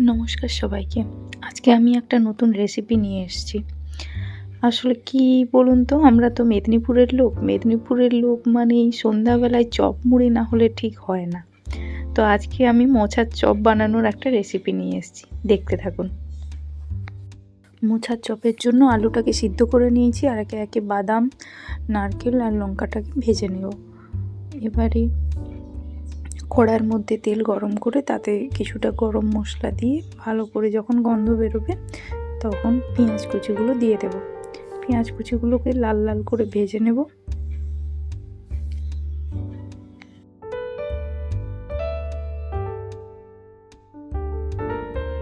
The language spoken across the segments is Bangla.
নমস্কার সবাইকে। আজকে আমি একটা নতুন রেসিপি নিয়ে এসেছি। আসলে কি বলুন তো, আমরা তো মেদিনীপুরের লোক। মেদিনীপুরের লোক মানে এই সন্ধ্যাবেলায় চপ মুড়ি না হলে ঠিক হয় না। তো আজকে আমি মোছার চপ বানানোর একটা রেসিপি নিয়ে এসেছি। দেখতে থাকুন। মোছার চপের জন্য আলুটাকে সিদ্ধ করে নিয়েছি আর একে একে বাদাম, নারকেল আর লঙ্কাটাকে ভেজে নেব। এবারে কড়ার মধ্যে তেল গরম করে তাতে কিছুটা গরম মশলা দিয়ে ভালো করে যখন গন্ধ বেরোবে তখন পেঁয়াজ কুচিগুলো দিয়ে দেব। পেঁয়াজ কুচিগুলোকে লাল লাল করে ভেজে নেব।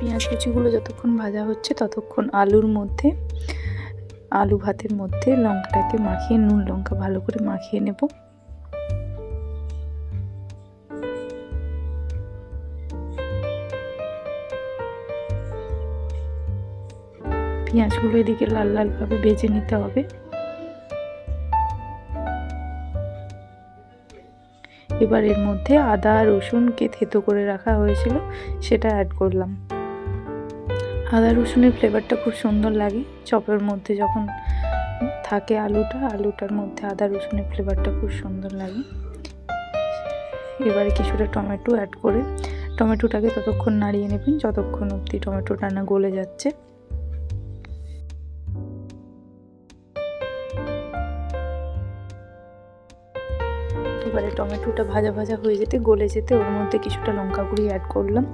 পেঁয়াজ কুচিগুলো যতক্ষণ ভাজা হচ্ছে ততক্ষণ আলুর মধ্যে, আলু ভাতের মধ্যে লঙ্কাটাকে মাখিয়ে, নুন লঙ্কা ভালো করে মাখিয়ে নেব। পেঁয়াজগুলো এদিকে লাল লালভাবে ভেজে নিতে হবে। এবার এর মধ্যে আদা, রসুনকে থেতো করে রাখা হয়েছিল, সেটা অ্যাড করলাম। আদা, রসুনের ফ্লেভারটা খুব সুন্দর লাগে। চপের মধ্যে যখন থাকে আলুটা, আলুটার মধ্যে আদা, রসুনের ফ্লেভারটা খুব সুন্দর লাগে। এবারে কিছুটা টমেটো অ্যাড করে, টমেটোটাকে ততক্ষণ নাড়িয়ে নেবেন, যতক্ষণ অবধি টমেটোটা না গলে যাচ্ছে। এবারে টমেটোটা ভাজা ভাজা হয়ে যেতে গলে যেতে ওর মধ্যে কিছুটা লঙ্কা গুঁড়ি অ্যাড করলাম।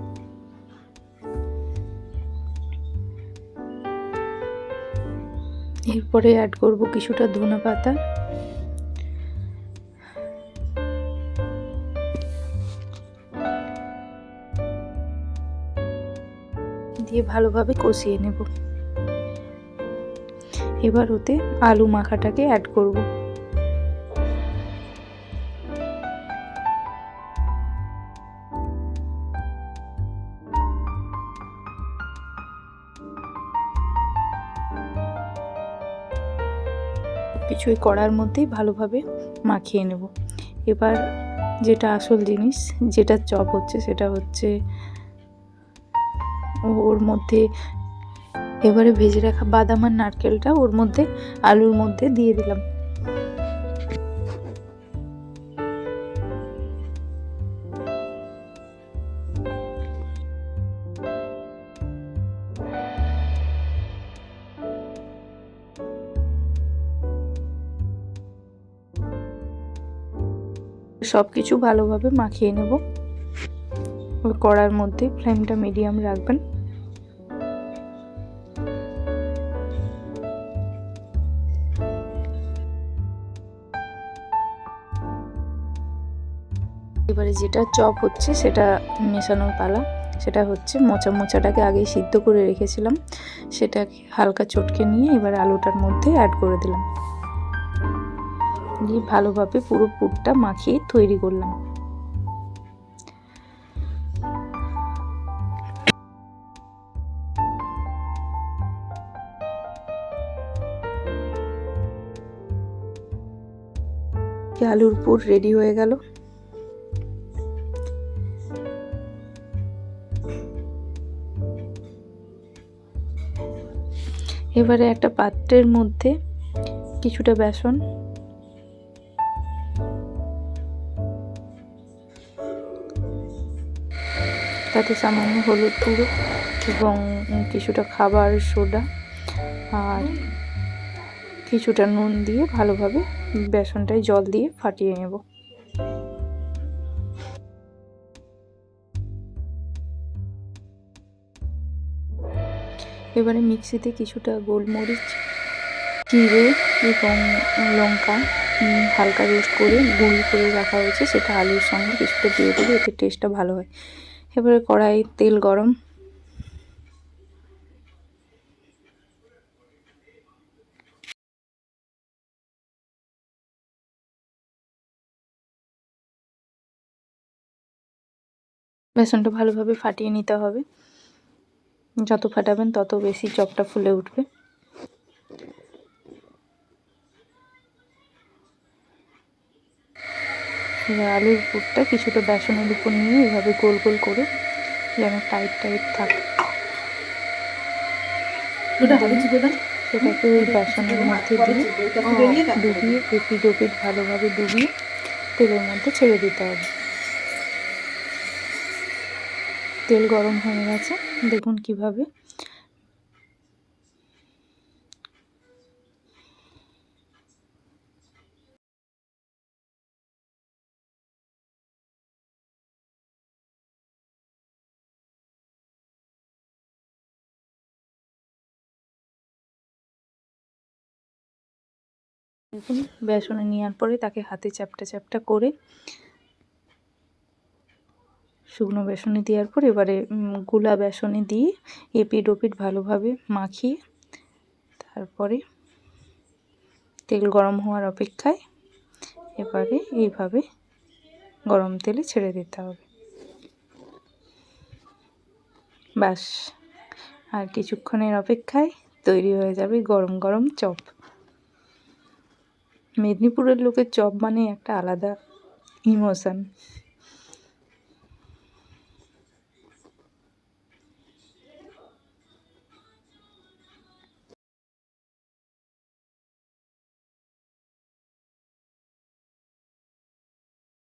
এরপরে অ্যাড করব কিছুটা ধনে পাতা। দিয়ে ভালোভাবে কষিয়ে নেব। এবার ওতে আলু মাখাটাকে অ্যাড করব। কিছুই করার মধ্যেই ভালোভাবে মাখিয়ে নেব। এবার যেটা আসল জিনিস, যেটা চপ হচ্ছে সেটা হচ্ছে ওর মধ্যে এবারে ভেজে রাখা বাদাম আর নারকেলটা ওর মধ্যে, আলুর মধ্যে দিয়ে দিলাম। সব কিছু ভালোভাবে মাখিয়ে নেব। কড়ার মধ্যে ফ্লেমটা মিডিয়াম রাখবেন। এবারে যেটা চপ হচ্ছে সেটা মেশানোর পালা। সেটা হচ্ছে মোচা মোচাটাকে আগেই সিদ্ধ করে রেখেছিলাম। সেটাকে হালকা চটকে নিয়ে এবার আলুটার মধ্যে অ্যাড করে দিলাম। দিয়ে ভালোভাবে পুরো পুরটা মাখিয়ে তৈরি করলাম। আলুর পুর রেডি হয়ে গেল। এবারে একটা পাত্রের মধ্যে কিছুটা বেসন তাতে সামান্য হলুদ গুঁড়ো এবং কিছুটা খাবার সোডা আর কিছুটা নুন দিয়ে ভালোভাবে বেসনটায় জল দিয়ে ফাটিয়ে নেব। এবারে মিক্সিতে কিছুটা গোলমরিচ, জিরে এবং লঙ্কা হালকা রোস্ট করে গুঁড়ি করে রাখা হয়েছে, সেটা আলুর সঙ্গে কিছুটা দিয়ে দেবে এতে টেস্টটা ভালো হয়। এবারে কড়াই তেল গরম। বেসনটা ভালোভাবে ফাটিয়ে নিতে হবে। যত ফাটাবেন তত বেশি চপটা ফুলে উঠবে। আলুর পুরটা কিছুটা বেসনের উপর নিয়ে এভাবে গোল গোল করে যেন টাইট টাইট থাকে। সেটাকে ওই বেসনের মধ্যে দিয়ে ডুবিয়ে এপিট ওপিট ভালোভাবে ডুবিয়ে তেলের মধ্যে ছেড়ে দিতে হবে। তেল গরম হয়ে গেছে। দেখুন কীভাবে দেখুন বেসনে নেওয়ার পরে তাকে হাতে চ্যাপটা চ্যাপটা করে শুকনো বেসনে দেওয়ার পর এবারে গুলা বেসনে দিয়ে এপিট ওপিট ভালোভাবে মাখিয়ে তারপরে তেল গরম হওয়ার অপেক্ষায় এবারে এইভাবে গরম তেলে ছেড়ে দিতে হবে। ব্যাস, আর কিছুক্ষণের অপেক্ষায় তৈরি হয়ে যাবে গরম গরম চপ। মেদিনীপুরের লোকের চপ মানে একটা আলাদা ইমোশন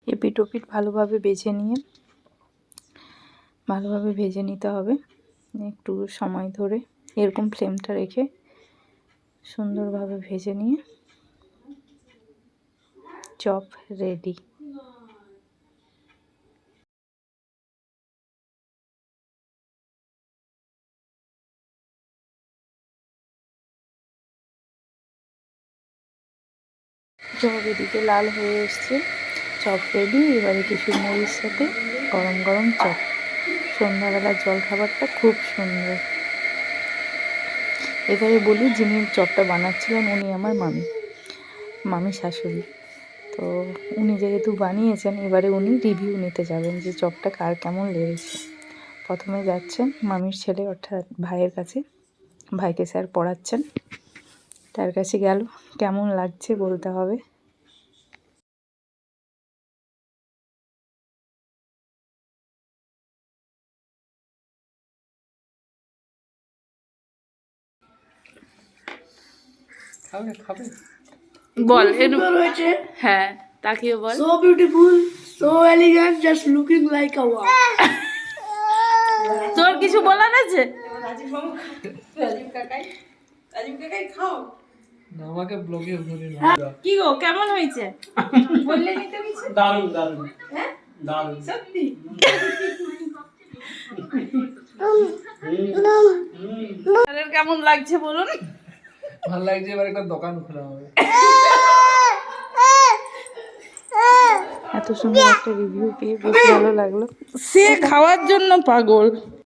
এপিট ওপিট ভালোভাবে বেছে নিয়ে, ভালোভাবে ভেজে নিতে হবে একটু সময় ধরে, এরকম ফ্লেমটা রেখে সুন্দরভাবে ভেজে নিয়ে চপ রেডি। চপ এদিকে লাল হয়ে এসছে। চপ রেডি, এবারে কিছু মুড়ির সাথে গরম গরম চপ। সন্ধ্যাবেলার জলখাবারটা খুব সুন্দর। এবারে বলি যিনি চপটা বানাচ্ছিলেন উনি আমার মামি মামি শাশুড়ি। তো উনি যেহেতু বানিয়েছেন, এবারে উনি রিভিউ নিতে যাবেন যে চপটা কার কেমন লেগেছে। প্রথমে যাচ্ছেন মামির ছেলে, অর্থাৎ ভাইয়ের কাছে। ভাইকে স্যার পড়াচ্ছেন। তার কাছে গেল, কেমন লাগছে বলতে হবে। খাবে খাবে। বল এর হয়েছে? হ্যাঁ তাকিয়ে বল। So beautiful so elegant just looking like a wow তোর কিছু বলার আছে? আমাকে ব্লগে না। কি গো কেমন হয়েছে? বললে নিতে কিছু দারুণ দারুণ। দারুণ। সত্যি? কেমন লাগছে বলুন? ভালো লাগছে এবার একটা দোকান খোলা হবে। এত সুন্দর একটা রিভিউ পেয়ে বেশ ভালো লাগল। সে খাওয়ার জন্য পাগল।